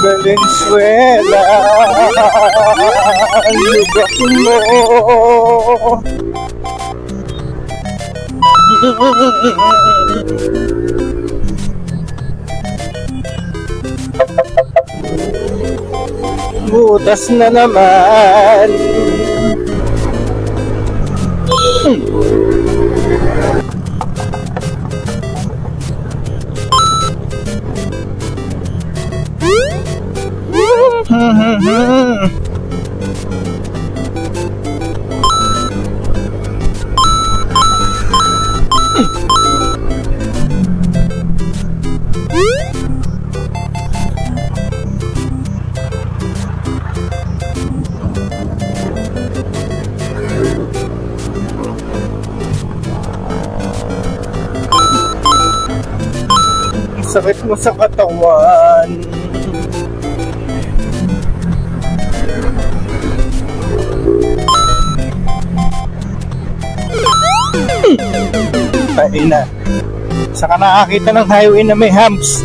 Valenzuela, lubak mo. Butas na naman. Ang sakit mo sa katawan. Ay na. Saka nakakita ng highway na may humps.